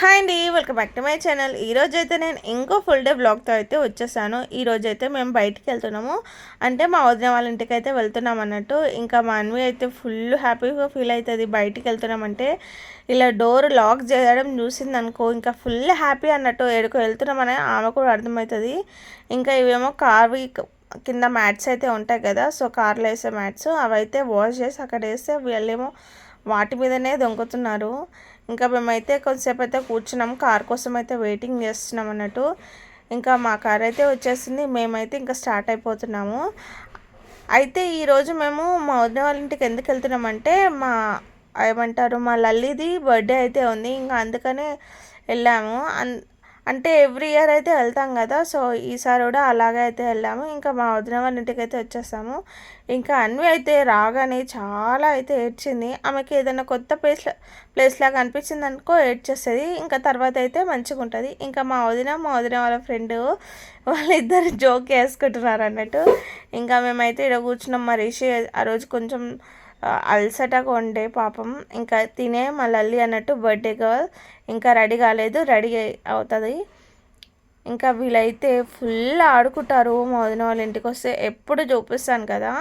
Hi అండి welcome back to my channel. ఈరోజు అయితే నేను ఇంకో ఫుల్ డే బ్లాగ్తో అయితే వచ్చేసాను. ఈరోజు అయితే మేము బయటికి వెళ్తున్నాము. అంటే మా వదిన వాళ్ళ ఇంటికి అయితే వెళ్తున్నాం అన్నట్టు. ఇంకా మా అన్వి అయితే ఫుల్ హ్యాపీగా ఫీల్ అవుతుంది బయటికి వెళ్తున్నామంటే. ఇలా డోర్ లాక్ చేయడం చూసింది అనుకో ఇంకా ఫుల్ హ్యాపీ అన్నట్టు ఎడుకు వెళ్తున్నామని ఆమె కూడా అర్థమవుతుంది. ఇంకా ఇవేమో కార్వి కింద మ్యాట్స్ అయితే ఉంటాయి కదా సో కార్లో వేసే మ్యాట్స్. అవైతే వాష్ చేసి అక్కడ వేస్తే వీళ్ళేమో వాటి మీదనే దొంగతున్నారు. ఇంకా మేమైతే కొంతసేపు అయితే కూర్చున్నాం. కార్ కోసం అయితే వెయిటింగ్ చేస్తున్నాం అన్నట్టు. ఇంకా మా కార్ అయితే వచ్చేసింది. మేమైతే ఇంకా స్టార్ట్ అయిపోతున్నాము. అయితే ఈరోజు మేము మా వదిన వాళ్ళ ఇంటికి ఎందుకు వెళ్తున్నామంటే మా ఏమంటారు మా లల్లిది బర్త్డే అయితే ఉంది. ఇంకా అందుకనే వెళ్ళాము. అన్ అంటే ఎవ్రీ ఇయర్ అయితే వెళ్తాం కదా సో ఈసారి కూడా అలాగే అయితే వెళ్ళాము. ఇంకా మా వదిన వాళ్ళ ఇంటికి అయితే వచ్చేసాము. ఇంకా అన్వి అయితే రాగానే చాలా అయితే ఏడ్చింది. ఆమెకి ఏదైనా కొత్త ప్లేస్ ప్లేస్ లాగా అనిపించింది అనుకో ఏడ్చేస్తుంది. ఇంకా తర్వాత అయితే మంచిగా ఉంటుంది. ఇంకా మా వదిన మా వదిన వాళ్ళ ఫ్రెండ్ వాళ్ళిద్దరు జోక్ వేసుకుంటున్నారు అన్నట్టు. ఇంకా మేమైతే ఇక్కడ కూర్చున్నాం. మా రిషి ఆ రోజు కొంచెం అలసటగా ఉండే పాపం. ఇంకా తినే మా లల్లి అన్నట్టు బర్త్డే గర్ల్ ఇంకా రెడీ కాలేదు రెడీ అవుతుంది. ఇంకా వీళ్ళైతే ఫుల్ ఆడుకుంటారు మా వాళ్ళ ఇంటికి వస్తే. ఎప్పుడు చూపిస్తాను కదా.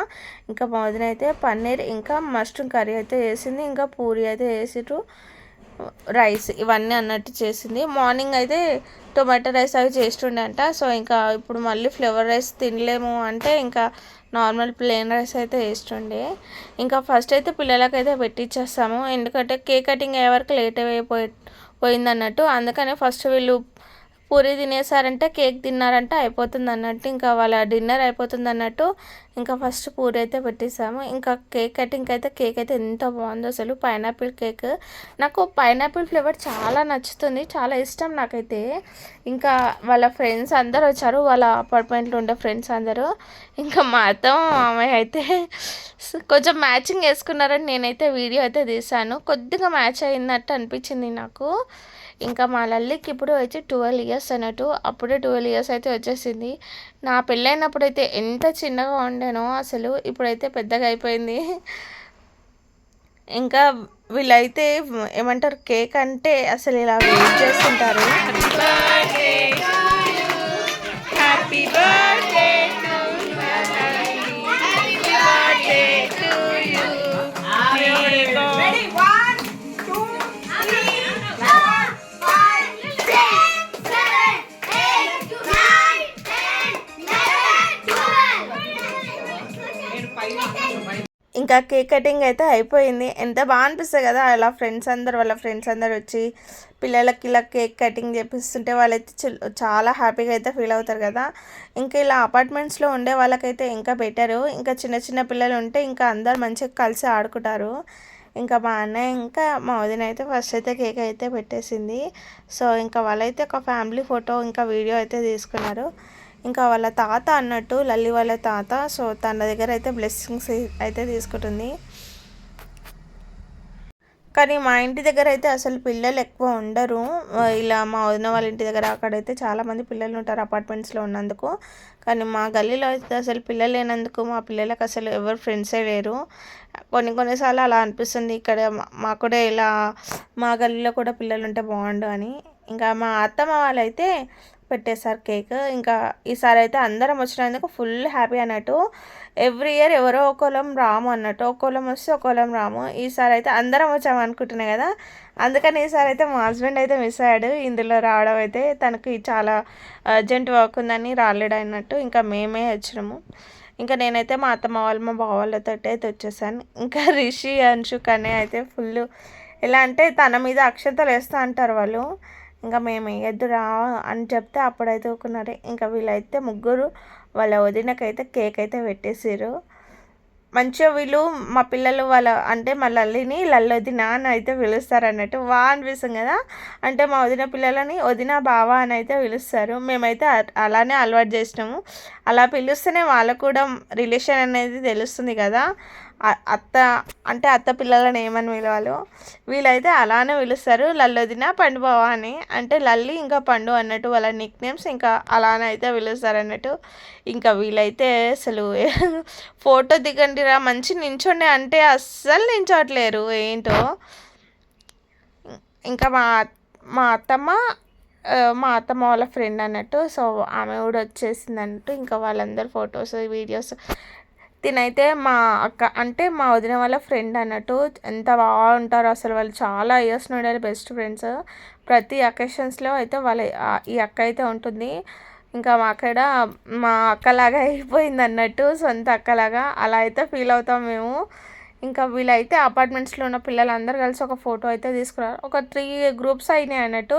ఇంకా మా అయితే పన్నీర్ ఇంకా మష్రూమ్ కర్రీ అయితే వేసింది ఇంకా పూరి అయితే వేసిట్రు రైస్ ఇవన్నీ అన్నట్టు చేసింది. మార్నింగ్ అయితే టొమాటో రైస్ అవి చేస్తుండే అంట సో ఇంకా ఇప్పుడు మళ్ళీ ఫ్లేవర్ రైస్ తినలేము అంటే ఇంకా నార్మల్ ప్లెయిన్ రైస్ అయితే వేస్తుండే ఇంకా ఫస్ట్ అయితే పిల్లలకైతే పెట్టించేస్తాము ఎందుకంటే కేక్ కటింగ్ అయ్యే వరకు లేట్ అయిపోయి పోయిందన్నట్టు. అందుకనే ఫస్ట్ వీళ్ళు పూరి తినేసారంటే కేక్ తిన్నారంటే అయిపోతుంది అన్నట్టు ఇంకా వాళ్ళ డిన్నర్ అయిపోతుంది అన్నట్టు ఇంకా ఫస్ట్ పూరి అయితే పెట్టేసాము. ఇంకా కేక్ కటింగ్ అయితే కేక్ అయితే ఎంత బాగుందో అసలు. Pineapple cake. నాకు పైనాపిల్ ఫ్లేవర్ చాలా నచ్చుతుంది చాలా ఇష్టం నాకైతే. ఇంకా వాళ్ళ ఫ్రెండ్స్ అందరు వచ్చారు వాళ్ళ అపార్ట్మెంట్లో ఉండే ఫ్రెండ్స్ అందరూ. ఇంకా మా అత్తం ఆమె అయితే కొంచెం మ్యాచింగ్ వేసుకున్నారని నేనైతే వీడియో అయితే తీసాను కొద్దిగా మ్యాచ్ అయినట్టు అనిపించింది నాకు. ఇంకా మా లల్లికి ఇప్పుడు వచ్చి ట్వెల్వ్ ఇయర్స్ అన్నట్టు. అప్పుడే ట్వెల్వ్ ఇయర్స్ అయితే వచ్చేసింది. నా పెళ్ళైనప్పుడు అయితే ఎంత చిన్నగా ఉండేనో అసలు ఇప్పుడైతే పెద్దగా అయిపోయింది. ఇంకా వీళ్ళైతే ఏమంటారు కేక్ అంటే అసలు ఇలా వెయిట్ చేస్తుంటారు. హ్యాపీ బర్త్డే ఇంకా కేక్ కటింగ్ అయితే అయిపోయింది. ఎంత బాగా అనిపిస్తుంది కదా అలా ఫ్రెండ్స్ అందరు వాళ్ళ ఫ్రెండ్స్ అందరు వచ్చి పిల్లలకి ఇలా కేక్ కటింగ్ చేపిస్తుంటే వాళ్ళైతే చాలా హ్యాపీగా అయితే ఫీల్ అవుతారు కదా. ఇంకా ఇలా అపార్ట్మెంట్స్లో ఉండే వాళ్ళకైతే ఇంకా బెటరు ఇంకా చిన్న చిన్న పిల్లలు ఉంటే ఇంకా అందరు మంచిగా కలిసి ఆడుకుంటారు. ఇంకా మా అన్నయ్య ఇంకా మా వదిన అయితే ఫస్ట్ అయితే కేక్ అయితే పెట్టేసింది. సో ఇంకా వాళ్ళైతే ఒక ఫ్యామిలీ ఫోటో ఇంకా వీడియో అయితే తీసుకున్నారు. ఇంకా వాళ్ళ తాత అన్నట్టు లల్లి వాళ్ళ తాత. సో తన దగ్గర అయితే బ్లెస్సింగ్స్ అయితే తీసుకుంటుంది. కానీ మా ఇంటి దగ్గర అయితే అసలు పిల్లలు ఎక్కువ ఉండరు. ఇలా మా వదిన వాళ్ళ ఇంటి దగ్గర అక్కడైతే చాలామంది పిల్లలు ఉంటారు అపార్ట్మెంట్స్లో ఉన్నందుకు. కానీ మా గల్లీలో అయితే అసలు పిల్లలు లేనందుకు మా పిల్లలకు అసలు ఎవరు ఫ్రెండ్సే లేరు. కొన్ని కొన్నిసార్లు అలా అనిపిస్తుంది. ఇక్కడ మా కూడా ఇలా మా గల్లీలో కూడా పిల్లలు ఉంటే బాగుండు అని. ఇంకా మా అత్తమ్మ వాళ్ళైతే పెట్టేశారు కేక్. ఇంకా ఈసారి అయితే అందరం వచ్చినందుకు ఫుల్ హ్యాపీ అన్నట్టు. ఎవ్రీ ఇయర్ ఎవరో ఒకలం రాము అన్నట్టు. ఒకలం వస్తే ఒకలం రాము. ఈసారి అయితే అందరం వచ్చాము అనుకుంటున్నాయి కదా. అందుకని ఈసారి అయితే మా హస్బెండ్ అయితే మిస్ అయ్యాడు. ఇందులో రావడం అయితే తనకి చాలా అర్జెంట్ వర్క్ ఉందని రాలేడు అన్నట్టు. ఇంకా మేమే వచ్చినాము. ఇంకా నేనైతే మా అత్తమ్మ వాళ్ళు మా బావ వాళ్ళతో అయితే వచ్చేసాను. ఇంకా రిషి అంశు కనే అయితే ఫుల్. ఎలా అంటే తన మీద అక్షంతలు వేస్తూ అంటారు వాళ్ళు. ఇంకా మేము ఎదురా అని చెప్తే అప్పుడైతే ఊకున్నారు ఇంకా వీళ్ళైతే ముగ్గురు వాళ్ళ వదినకైతే కేక్ అయితే పెట్టేసారు మంచిగా వీళ్ళు మా పిల్లలు వాళ్ళ అంటే మా లల్లిని లల్లొదిన అని అయితే పిలుస్తారు అన్నట్టు వా అనిపిస్తుంది కదా. అంటే మా వదిన పిల్లలని వదిన బావ అని అయితే పిలుస్తారు. మేమైతే అలానే అలవాటు చేసినాము. అలా పిలుస్తేనే వాళ్ళకు కూడా రిలేషన్ అనేది తెలుస్తుంది కదా. అత్త అంటే అత్త పిల్లలని ఏమని పిలవాలో వీళ్ళైతే అలానే పిలుస్తారు. లల్లొదిన పండు బావ అని. అంటే లల్లి ఇంకా పండు అన్నట్టు వాళ్ళ నిక్ నేమ్స్ ఇంకా అలానే అయితే పిలుస్తారు అన్నట్టు. ఇంకా వీళ్ళైతే అసలు ఫోటో దిగండి రా మంచి నించోండి. అంటే అస్సలు నించోట్లేరు. ఏంటో? ఇంకా మా మా అత్తమ్మ మా అత్తమ్మ వాళ్ళ ఫ్రెండ్ అన్నట్టు. సో ఆమె కూడా వచ్చేసింది అన్నట్టు. ఇంకా వాళ్ళందరూ ఫొటోస్ వీడియోస్ తినైతే మా అక్క అంటే మా వదిన వాళ్ళ ఫ్రెండ్ అన్నట్టు ఎంత బాగుంటారో అసలు వాళ్ళు. చాలా ఇయర్స్ నుండి బెస్ట్ ఫ్రెండ్స్ ప్రతి అకేషన్స్లో అయితే వాళ్ళ ఈ అక్క అయితే ఉంటుంది. ఇంకా మా అక్కడ మా అక్కలాగా అయిపోయింది అన్నట్టు సొంత అక్కలాగా. అలా అయితే ఫీల్ అవుతాం మేము. ఇంకా వీళ్ళైతే అపార్ట్మెంట్స్లో ఉన్న పిల్లలందరూ కలిసి ఒక ఫోటో అయితే తీసుకున్నారు ఒక త్రీ గ్రూప్స్ అయినాయి అన్నట్టు.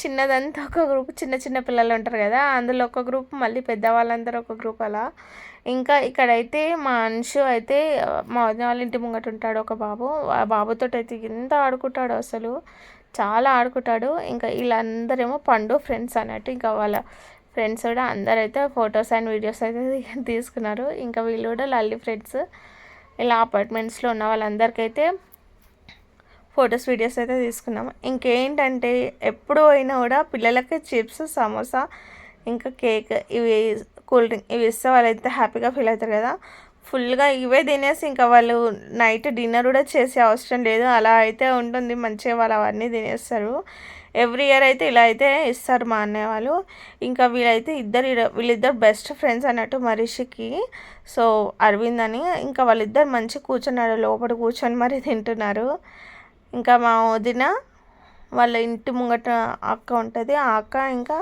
చిన్నదంతా ఒక గ్రూప్ చిన్న చిన్న పిల్లలు ఉంటారు కదా అందులో ఒక గ్రూప్ మళ్ళీ పెద్దవాళ్ళందరూ ఒక గ్రూప్ అలా. ఇంకా ఇక్కడైతే మా అంశు అయితే మా వదిన వాళ్ళ ఇంటి ముంగట ఉంటాడు ఒక బాబు. ఆ బాబుతో అయితే ఎంత ఆడుకుంటాడు అసలు. చాలా ఆడుకుంటాడు. ఇంకా వీళ్ళందరేమో పండు ఫ్రెండ్స్ అన్నట్టు. ఇంకా వాళ్ళ ఫ్రెండ్స్ కూడా అందరైతే ఫొటోస్ అండ్ వీడియోస్ అయితే తీసుకున్నారు. ఇంకా వీళ్ళు కూడా లల్లి ఫ్రెండ్స్. ఇలా అపార్ట్మెంట్స్లో ఉన్న వాళ్ళందరికైతే ఫొటోస్ వీడియోస్ అయితే తీసుకున్నాము ఇంకేంటంటే ఎప్పుడు అయినా కూడా పిల్లలకి చిప్స్ సమోసా ఇంకా కేక్ ఇవి కూల్ డ్రింక్ ఇవి ఇస్తే వాళ్ళైతే హ్యాపీగా ఫీల్ అవుతారు కదా. ఫుల్గా ఇవే తినేసి ఇంకా వాళ్ళు నైట్ డిన్నర్ కూడా చేసే అవసరం లేదు. అలా అయితే ఉంటుంది. మంచిగా వాళ్ళు అవన్నీ తినేస్తారు. ఎవ్రీ ఇయర్ అయితే ఇలా అయితే ఇస్తారు మా అన్నయ్య వాళ్ళు. ఇంకా వీళ్ళైతే ఇద్దరు వీళ్ళిద్దరు బెస్ట్ ఫ్రెండ్స్ అన్నట్టు మరిషికి సో అరవింద్ అని. ఇంకా వాళ్ళిద్దరు మంచి కూర్చున్నారు లోపల కూర్చొని మరి తింటున్నారు. ఇంకా మా వదిన వాళ్ళ ఇంటి ముంగట అక్క ఉంటుంది. ఆ అక్క ఇంకా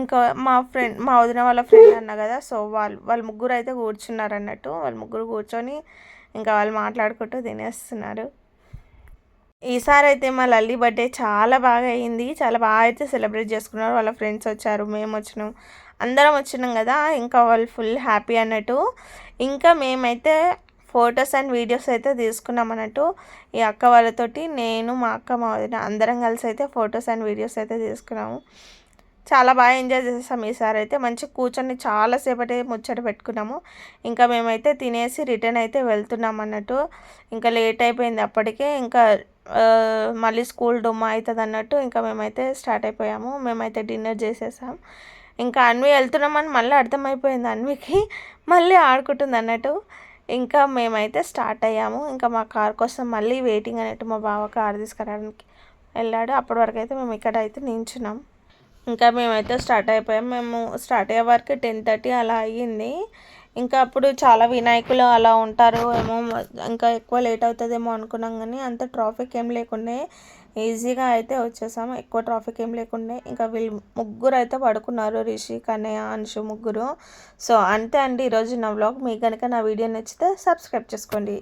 ఇంకా మా ఫ్రెండ్ మా వదిన వాళ్ళ ఫ్రెండ్ అన్న కదా సో వాళ్ళు వాళ్ళ ముగ్గురు అయితే కూర్చున్నారు అన్నట్టు. వాళ్ళ ముగ్గురు కూర్చొని ఇంకా వాళ్ళు మాట్లాడుకుంటూ తినేస్తున్నారు. ఈసారి అయితే మా లల్లి బర్త్డే చాలా బాగా అయింది. చాలా బాగా అయితే సెలబ్రేట్ చేసుకున్నారు. వాళ్ళ ఫ్రెండ్స్ వచ్చారు మేము వచ్చినాం. అందరం వచ్చినాం కదా ఇంకా వాళ్ళు ఫుల్ హ్యాపీ అన్నట్టు. ఇంకా మేమైతే ఫొటోస్ అండ్ వీడియోస్ అయితే తీసుకున్నాం అన్నట్టు. ఈ అక్క వాళ్ళతోటి నేను మా అక్క మా వదిన అందరం కలిసి అయితే ఫొటోస్ అండ్ వీడియోస్ అయితే తీసుకున్నాము. చాలా బాగా ఎంజాయ్ చేసాం ఈసారి అయితే. మంచి కూర్చొని చాలాసేపటి ముచ్చట పెట్టుకున్నాము. ఇంకా మేమైతే తినేసి రిటర్న్ అయితే వెళ్తున్నాం అన్నట్టు. ఇంకా లేట్ అయిపోయింది అప్పటికే. ఇంకా మళ్ళీ స్కూల్ డొమ్మ అవుతుంది అన్నట్టు ఇంకా మేమైతే స్టార్ట్ అయిపోయాము. మేమైతే డిన్నర్ చేసేసాం. ఇంకా అన్వి వెళ్తున్నామని మళ్ళీ అర్థమైపోయింది అన్వికి. మళ్ళీ ఆడుకుంటుంది అన్నట్టు. ఇంకా మేమైతే స్టార్ట్ అయ్యాము. ఇంకా మా కార్ కోసం మళ్ళీ వెయిటింగ్ అన్నట్టు మా బావ కార్ తీసుకురావడానికి వెళ్ళాడు. అప్పటి వరకు అయితే మేము ఇక్కడ అయితే నించున్నాం. ఇంకా మేమైతే స్టార్ట్ అయిపోయాం. మేము స్టార్ట్ అయ్యే వరకు టెన్ థర్టీ అలా అయ్యింది. ఇంకా అప్పుడు చాలా వినాయకులు అలా ఉంటారు ఏమో ఇంకా ఎక్కువ లేట్ అవుతుందేమో అనుకున్నాం కానీ అంత ట్రాఫిక్ ఏం లేకుండే ఈజీగా అయితే వచ్చేసాము ఎక్కువ ట్రాఫిక్ ఏం లేకుండే. ఇంకా వీళ్ళు ముగ్గురు అయితే పడుకున్నారు రిషి కన్నయ్య అంశు ముగ్గురు. సో అంతే అండి. ఈరోజు నా వ్లాగ్. మీకు కనుక నా వీడియో నచ్చితే సబ్స్క్రైబ్ చేసుకోండి.